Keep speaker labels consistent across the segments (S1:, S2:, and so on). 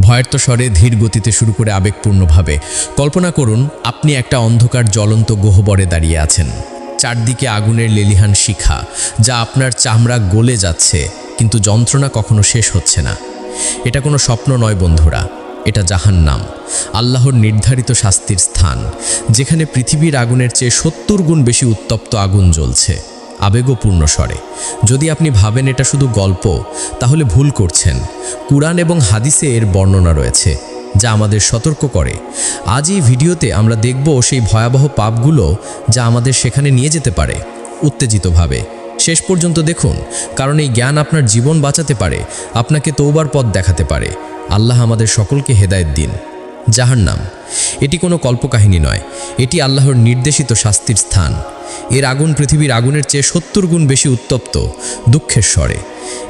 S1: ভয়ার্ত স্বরে ধীর গতিতে শুরু করে আবেগপূর্ণভাবে। কল্পনা করুন, আপনি একটা অন্ধকার জ্বলন্ত গহ্বরে দাঁড়িয়ে আছেন। চারদিকে আগুনের লেলিহান শিখা, যা আপনার চামড়া গলে যাচ্ছে, কিন্তু যন্ত্রণা কখনো শেষ হচ্ছে না। এটা কোনো স্বপ্ন নয়, বন্ধুরা। এটা জাহান্নাম, আল্লাহর নির্ধারিত শাস্তির স্থান, যেখানে পৃথিবীর আগুনের চেয়ে সত্তর গুণ বেশি উত্তপ্ত আগুন জ্বলছে। আবেগপূর্ণ স্বরে। যদি আপনি ভাবেন এটা শুধু গল্প, তাহলে ভুল করছেন। কুরআন এবং হাদিসে এর বর্ণনা রয়েছে, যা আমাদের সতর্ক করে। আজ এই ভিডিওতে আমরা দেখব সেই ভয়াবহ পাপগুলো যা আমাদের সেখানে নিয়ে যেতে পারে, উত্তেজিতভাবে। শেষ পর্যন্ত দেখুন, কারণ এই জ্ঞান আপনার জীবন বাঁচাতে পারে, আপনাকে তৌবার পথ দেখাতে পারে। আল্লাহ আমাদের সকলকে হেদায়েত দিন। জাহান্নাম। এটি কোনো কল্পকাহিনী নয়, এটি আল্লাহর নির্দেশিত শাস্তির স্থান। এর আগুন পৃথিবীর আগুনের চেয়ে সত্তর গুণ বেশি উত্তপ্ত দুঃখের স্বরে।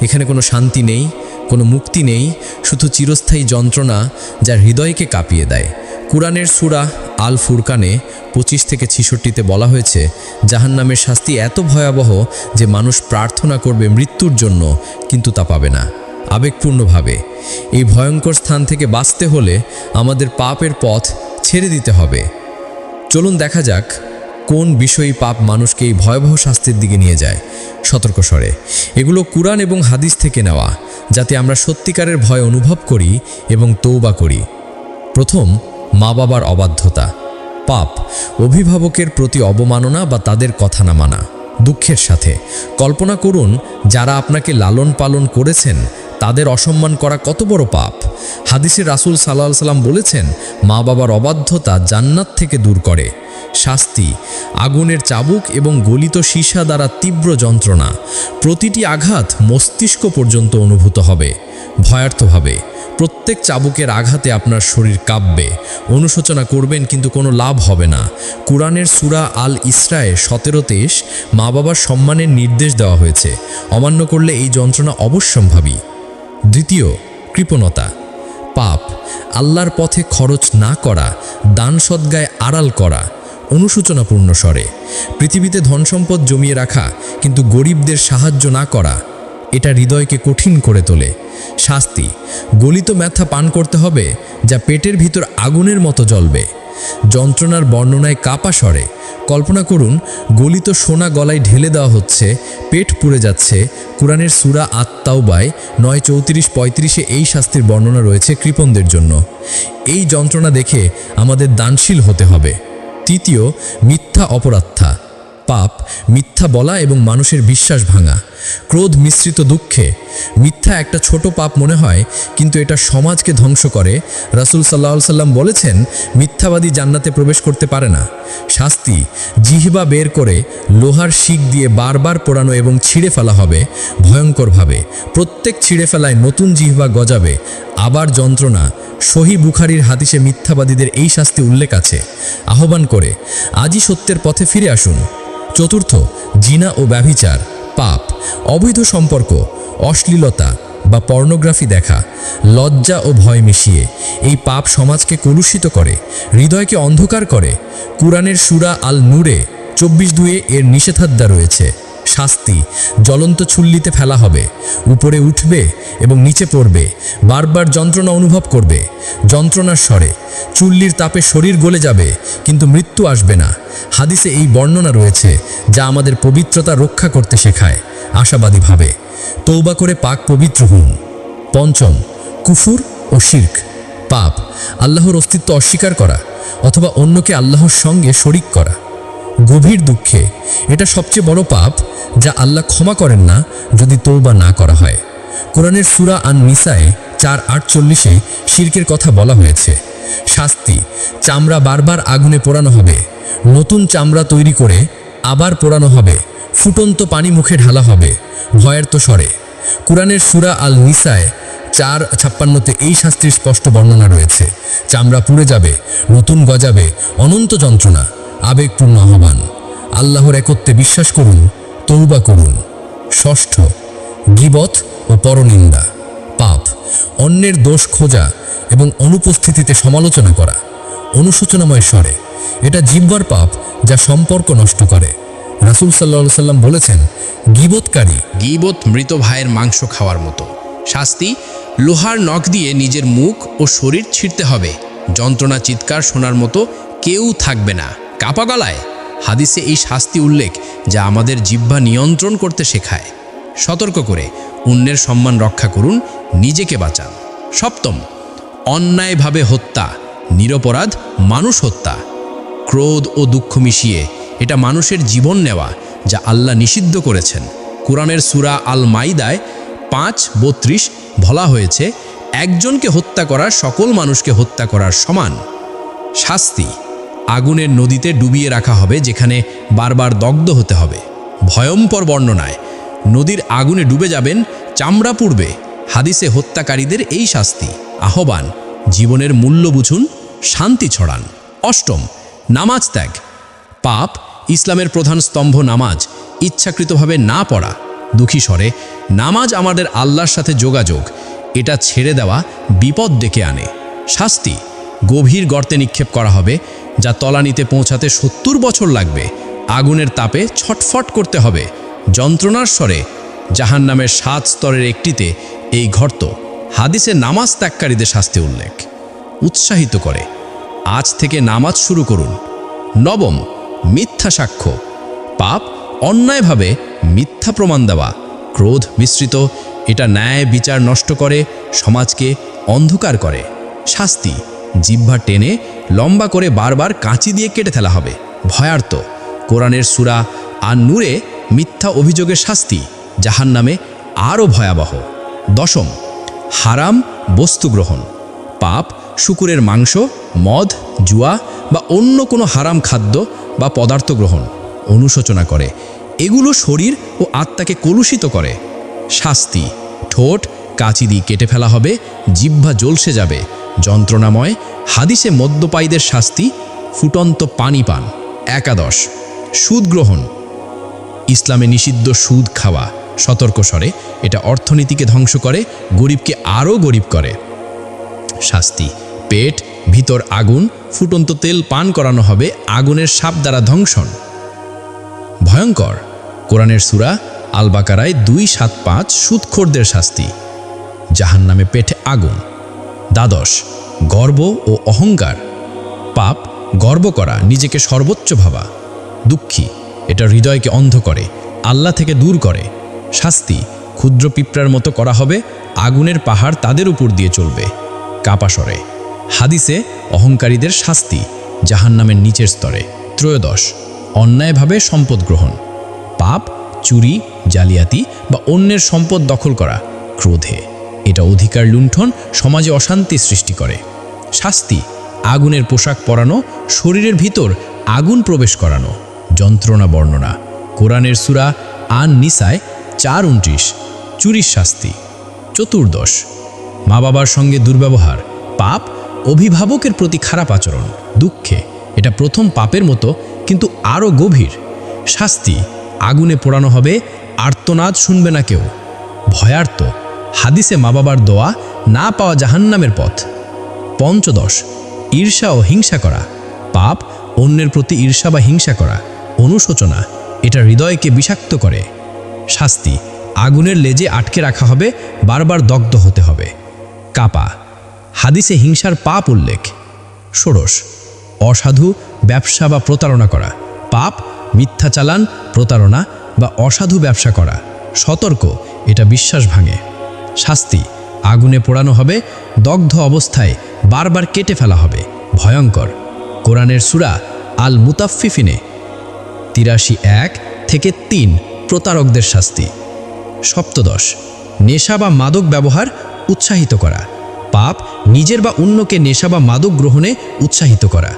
S1: এখানে কোনো শান্তি নেই, কোনো মুক্তি নেই, শুধু চিরস্থায়ী যন্ত্রণা যা হৃদয়কে কাঁপিয়ে দেয়। কুরআনের সুরা আল ফুরকানে পঁচিশ থেকে ছিষট্টিতে বলা হয়েছে, জাহান্নামের শাস্তি এত ভয়াবহ যে মানুষ প্রার্থনা করবে মৃত্যুর জন্য, কিন্তু তা পাবে না। আবেগপূর্ণভাবে। এই ভয়ঙ্কর স্থান থেকে বাঁচতে হলে আমাদের পাপের পথ ছেড়ে দিতে হবে। চলুন দেখা যাক কোন বিষয়ী পাপ মানুষকে এই ভয়াবহ শাস্তির দিকে নিয়ে যায়? সতর্ক স্বরে। এগুলো কুরআন এবং হাদিস থেকে নেওয়া, যাতে আমরা সত্যিকারের ভয় অনুভব করি এবং তৌবা করি। প্রথম মা বাবার অবাধ্যতা। পাপ, অভিভাবকের প্রতি অবমাননা বা তাদের কথা না মানা। দুঃখের সাথে। কল্পনা করুন, যারা আপনাকে লালন পালন করেছেন, তাদের অসম্মান করা কত বড় পাপ। হাদিসে রাসূল সাল্লাহ সাল্লাম বলেছেন মা বাবার অবাধ্যতা জান্নাত থেকে দূর করে। শাস্তি, আগুনের চাবুক এবং গলিত সীসা দ্বারা তীব্র যন্ত্রণা। প্রতিটি আঘাত মস্তিষ্ক পর্যন্ত অনুভূত হবে। ভয়ার্থভাবে, প্রত্যেক চাবুকের আঘাতে আপনার শরীর কাঁপবে। অনুশোচনা করবেন কিন্তু কোনো লাভ হবে না। কোরআনের সুরা আল ইসরায়ে সতেরো তেইশ মা বাবার সম্মানের নির্দেশ দেওয়া হয়েছে। অমান্য করলে এই যন্ত্রণা অবশ্যম্ভাবী। দ্বিতীয়, কৃপণতা। পাপ, আল্লাহর পথে খরচ না করা, দান সদ্গায় আড়াল করা। অনুসূচনাপূর্ণ স্বরে। পৃথিবীতে ধনসম্পদ জমিয়ে রাখা কিন্তু গরিবদের সাহায্য না করা, এটা হৃদয়কে কঠিন করে তোলে। শাস্তি, গলিত ম্যাথা পান করতে হবে যা পেটের ভিতর আগুনের মতো জ্বলবে। যন্ত্রণার বর্ণনায় কাপা স্বরে, কল্পনা করুন, গলিত সোনা গলায় ঢেলে দেওয়া হচ্ছে, পেট পুড়ে যাচ্ছে, কোরআনের সুরা আত্মাওবায় নয় চৌত্রিশ পঁয়ত্রিশে এই শাস্তির বর্ণনা রয়েছে কৃপণদের জন্য। এই যন্ত্রণা দেখে আমাদের দানশীল হতে হবে। তৃতীয়, মিথ্যা অপরাধা। পাপ, মিথ্যা বলা এবং মানুষের বিশ্বাস ভাঙা। ক্রোধ মিশ্রিত দুঃখে। মিথ্যা একটা ছোট পাপ মনে হয়, কিন্তু এটা সমাজকে ধ্বংস করে। রাসুল সাল্লাহ সাল্লাম বলেছেন, মিথ্যাবাদী জান্নাতে প্রবেশ করতে পারে না। শাস্তি, জিহবা বের করে লোহার শিক দিয়ে বারবার পোড়ানো এবং ছিঁড়ে ফেলা হবে, ভয়ঙ্করভাবে। প্রত্যেক ছিঁড়ে ফেলায় নতুন জিহবা গজাবে, আবার যন্ত্রণা সহি বুখারির হাদিসে মিথ্যাবাদীদের এই শাস্তি উল্লেখ আছে। আহ্বান করে, আজই সত্যের পথে ফিরে আসুন। চতুর্থ, জিনা ও ব্যভিচার, পাপ, অবৈধ সম্পর্ক, অশ্লীলতা বা পর্নোগ্রাফি দেখা, লজ্জা ও ভয় মিশিয়ে, এই পাপ সমাজকে কলুষিত করে, হৃদয়কে অন্ধকার করে, কুরআনের সুরা আল নূরে চব্বিশ দুয়ে এর নিষেধাজ্ঞা রয়েছে। শাস্তি। জ্বলন্ত ছুল্লিতে ফেলা হবে। উপরে উঠবে এবং নিচে পড়বে। বারবার যন্ত্রণা অনুভব করবে। যন্ত্রণার স্বরে। চুল্লির তাপে শরীর গলে যাবে, কিন্তু মৃত্যু আসবে না। হাদিসে এই বর্ণনা রয়েছে, যা আমাদের পবিত্রতা রক্ষা করতে শেখায়। আশাবাদীভাবে তৌবা করে পাক পবিত্র হন। পঞ্চম, কুফুর ও শির্ক। পাপ, আল্লাহর অস্তিত্ব অস্বীকার করা অথবা অন্যকে আল্লাহর সঙ্গে শরিক করা। গভীর দুঃখে। এটা সবচেয়ে বড় পাপ যা আল্লাহ ক্ষমা করেন না যদি তৌবা না করা হয়। কোরআনের সুরা আন নিসায় চার আটচল্লিশে শির্কের কথা বলা হয়েছে। শাস্তি, চামড়া বারবার আগুনে পোড়ানো হবে। নতুন চামড়া তৈরি করে আবার পোড়ানো হবে। ফুটন্ত পানি মুখে ঢালা হবে। ভয়ের তো স্বরে। কোরআনের সুরা আল নিসায় চার ছাপ্পান্নতে এই শাস্তির স্পষ্ট বর্ণনা রয়েছে। চামড়া পুড়ে যাবে, নতুন গজাবে, অনন্ত যন্ত্রণা। আবেগপূর্ণ আহ্বান। আল্লাহর একত্বে বিশ্বাস করুন তৌবা করুন। ষষ্ঠ, গিবত ও পরনিন্দা। পাপ, অন্যের দোষ খোঁজা এবং অনুপস্থিতিতে সমালোচনা করা। অনুশোচনাময় স্বরে, এটা জিব্বার পাপ যা সম্পর্ক নষ্ট করে। রাসুল সাল্লা সাল্লাম বলেছেন, গিবতকারী
S2: গিবত মৃত ভাইয়ের মাংস খাওয়ার মতো।
S1: শাস্তি, লোহার নখ দিয়ে নিজের মুখ ও শরীর ছিঁড়তে হবে। যন্ত্রণা, চিৎকার শোনার মতো কেউ থাকবে না। কাপা গলায়। হাদিসে এই শাস্তি উল্লেখ যা আমাদের জিহ্বা নিয়ন্ত্রণ করতে শেখায়। সতর্ক করে অন্যের সম্মান রক্ষা করুন, নিজেকে বাঁচান। সপ্তম, অন্যায়ভাবে হত্যা, নিরপরাধ মানুষ হত্যা। ক্রোধ ও দুঃখ মিশিয়ে এটা মানুষের জীবন নেওয়া যা আল্লাহ নিষিদ্ধ করেছেন। কোরআনের সুরা আল মাইদায় পাঁচ, বত্রিশ বলা হয়েছে, একজনকে হত্যা করা সকল মানুষকে হত্যা করার সমান। শাস্তি আগুনের নদীতে ডুবিয়ে রাখা হবে, যেখানে বারবার দগ্ধ হতে হবে। ভয়ঙ্কর বর্ণনায়, নদীর আগুনে ডুবে যাবেন চামড়া পূর্বে হাদিসে হত্যাকারীদের এই শাস্তি। আহ্বান, জীবনের মূল্য বুঝুন, শান্তি ছড়ান। অষ্টম, নামাজ ত্যাগ। পাপ, ইসলামের প্রধান স্তম্ভ নামাজ, ইচ্ছাকৃতভাবে না পড়া। দুঃখী স্বরে, নামাজ আমাদের আল্লাহর সাথে যোগাযোগ। এটা ছেড়ে দেওয়া বিপদ ডেকে আনে। শাস্তি, গভীর গর্তে নিক্ষেপ করা হবে। যা তলানিতে পৌঁছাতে সত্তর বছর লাগবে। আগুনের তাপে ছটফট করতে হবে। যন্ত্রণার স্বরে জাহান নামের সাত স্তরের একটিতে এই ঘর্ত হাদিসে নামাজ ত্যাগকারীদের শাস্তি উল্লেখ। উৎসাহিত করে, আজ থেকে নামাজ শুরু করুন। নবম, মিথ্যা সাক্ষ্য। পাপ অন্যায়ভাবে মিথ্যা প্রমাণ দেওয়া। ক্রোধ মিশ্রিত, এটা ন্যায় বিচার নষ্ট করে, সমাজকে অন্ধকার করে। শাস্তি জিহ্বা টেনে লম্বা করে বারবার কাঁচি দিয়ে কেটে ফেলা হবে। ভয়ার্ত। কোরআনের সুরা আর নূরে মিথ্যা অভিযোগের শাস্তি জাহান নামে আরও ভয়াবহ। দশম, হারাম বস্তু গ্রহণ। পাপ, শুকুরের মাংস, মদ, জুয়া বা অন্য কোনো হারাম খাদ্য বা পদার্থ গ্রহণ। অনুশোচনা করে। এগুলো শরীর ও আত্মাকে কলুষিত করে। শাস্তি, ঠোঁট কাঁচি দিয়ে কেটে ফেলা হবে, জিহ্বা জলসে যাবে। যন্ত্রণাময়, হাদিসে মদ্যপায়ীদের শাস্তি, ফুটন্ত পানি পান একাদশ, সুদ গ্রহণ। ইসলামে নিষিদ্ধ সুদ খাওয়া, সতর্ক স্বরে, এটা অর্থনীতিকে ধ্বংস করে, গরিবকে আরও গরিব করে। শাস্তি, পেট, ভিতর আগুন, ফুটন্ত তেল পান করানো হবে, আগুনের সাপ দ্বারা ধ্বংসন। ভয়ঙ্কর, কোরআনের সুরা আলবাকারায় দুই সাত পাঁচ সুদখোরদের শাস্তি। জাহান নামে পেটে আগুন। দ্বাদশ, গর্ব ও অহংকার। পাপ, গর্ব করা, নিজেকে সর্বোচ্চ ভাবা। দুঃখী, এটা হৃদয়কে অন্ধ করে আল্লাহ থেকে দূর করে। শাস্তি, ক্ষুদ্র পিঁপড়ার মতো করা হবে, আগুনের পাহাড় তাদের উপর দিয়ে চলবে। কাপাসরে, হাদিসে অহংকারীদের শাস্তি, জাহান্নামের নিচের স্তরে। ত্রয়োদশ অন্যায়ভাবে সম্পদ গ্রহণ। পাপ, চুরি, জালিয়াতি বা অন্যের সম্পদ দখল করা, ক্রোধে। এটা অধিকার লুণ্ঠন, সমাজে অশান্তি সৃষ্টি করে। শাস্তি, আগুনের পোশাক পরানো, শরীরের ভিতর আগুন প্রবেশ করানো, যন্ত্রণা বর্ণনা। কোরআনের সুরা আন নিসায় চার উনত্রিশ, চুরির শাস্তি, চতুর্দশ। মা বাবার সঙ্গে দুর্ব্যবহার, পাপ, অভিভাবকের প্রতি খারাপ আচরণ, দুঃখে, এটা প্রথম পাপের মতো, কিন্তু আরও গভীর। শাস্তি, আগুনে পোড়ানো হবে, আর্তনাদ শুনবে না কেউ। ভয়ার্ত হাদিসে মা বাবার দোয়া না পাওয়া জাহান্নামের পথ। পঞ্চদশ, ঈর্ষা ও হিংসা করা। পাপ অন্যের প্রতি ঈর্ষা বা হিংসা করা। অনুশোচনা, এটা হৃদয়কে বিষাক্ত করে। শাস্তি, আগুনের লেজে আটকে রাখা হবে, বারবার দগ্ধ হতে হবে। কাপা, হাদিসে হিংসার পাপ উল্লেখ। ষোড়শ, অসাধু ব্যবসা বা প্রতারণা করা। পাপ, মিথ্যা চালান, প্রতারণা বা অসাধু ব্যবসা করা। সতর্ক, এটা বিশ্বাস ভাঙে। শাস্তি। আগুনে পোড়ানো হবে, দগ্ধ অবস্থায় বারবার কেটে ফেলা হবে। ভয়ঙ্কর। কোরআনের সুরা আল মুতাফিফিনে তিরাশি এক থেকে তিন প্রতারকদের শাস্তি। সপ্তদশ। নেশা বা মাদক ব্যবহার উৎসাহিত করা। পাপ নিজের বা অন্যকে নেশা বা মাদক গ্রহণে উৎসাহিত করা।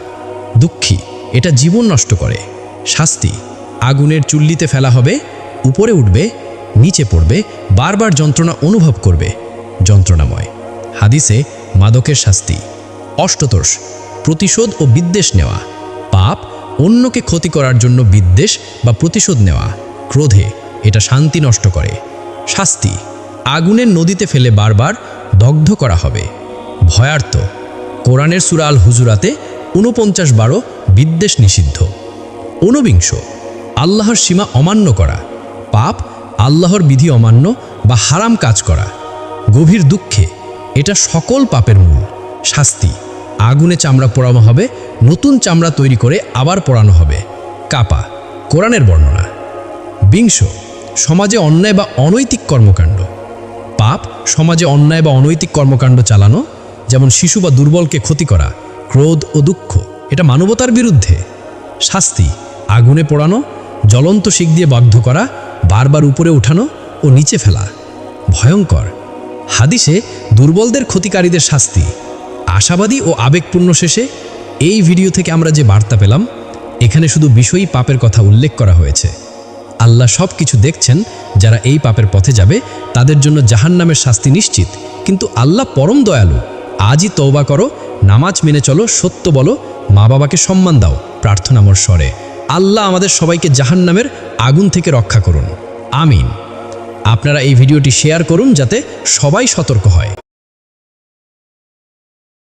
S1: দুঃখী, এটা জীবন নষ্ট করে। শাস্তি, আগুনের চুল্লিতে ফেলা হবে, উপরে উঠবে নিচে পড়বে, বারবার যন্ত্রণা অনুভব করবে। যন্ত্রণাময়। হাদিসে মাদকের শাস্তি। অষ্টতর্ষ প্রতিশোধ ও বিদ্বেষ নেওয়া। পাপ অন্যকে ক্ষতি করার জন্য বিদ্বেষ বা প্রতিশোধ নেওয়া। ক্রোধে, এটা শান্তি নষ্ট করে। শাস্তি, আগুনের নদীতে ফেলে বারবার দগ্ধ করা হবে। ভয়ার্থ কোরআনের সুরাল হুজুরাতে ঊনপঞ্চাশ বারো বিদ্বেষ নিষিদ্ধ। ঊনবিংশ আল্লাহর সীমা অমান্য করা। পাপ আল্লাহর বিধি অমান্য বা হারাম কাজ করা।
S2: গভীর দুঃখে এটা সকল পাপের মূল। শাস্তি। আগুনে চামড়া পোড়ানো হবে, নতুন চামড়া তৈরি করে আবার পোড়ানো হবে। কাপা। কোরআনের বর্ণনা। বিংশ। সমাজে অন্যায় বা অনৈতিক কর্মকাণ্ড। পাপ সমাজে অন্যায় বা অনৈতিক কর্মকাণ্ড চালানো, যেমন শিশু বা দুর্বলকে ক্ষতি করা, ক্রোধ ও দুঃখ, এটা মানবতার বিরুদ্ধে। শাস্তি। আগুনে পোড়ানো, জ্বলন্ত শিখ দিয়ে বাধ্য করা বারবার উপরে উঠানো ও নিচে ফেলা। ভয়ঙ্কর। হাদিসে দুর্বলদের ক্ষতিকারীদের শাস্তি। আশাবাদী ও আবেগপূর্ণ শেষে এই ভিডিও থেকে আমরা যে বার্তা পেলাম, এখানে শুধু বিষয়ী পাপের কথা উল্লেখ করা হয়েছে। আল্লাহ সব কিছু দেখছেন, যারা এই পাপের পথে যাবে, তাদের জন্য জাহান্নামের শাস্তি নিশ্চিত। কিন্তু আল্লাহ পরম দয়ালু, আজই তওবা করো, নামাজ মেনে চলো, সত্য বলো মা বাবাকে সম্মান দাও প্রার্থনামর স্বরে। আল্লাহ আমাদের সবাইকে জাহান নামের আগুন থেকে রক্ষা করুন। আমিন। আপনারা এই ভিডিওটি শেয়ার করুন যাতে সবাই সতর্ক হয়।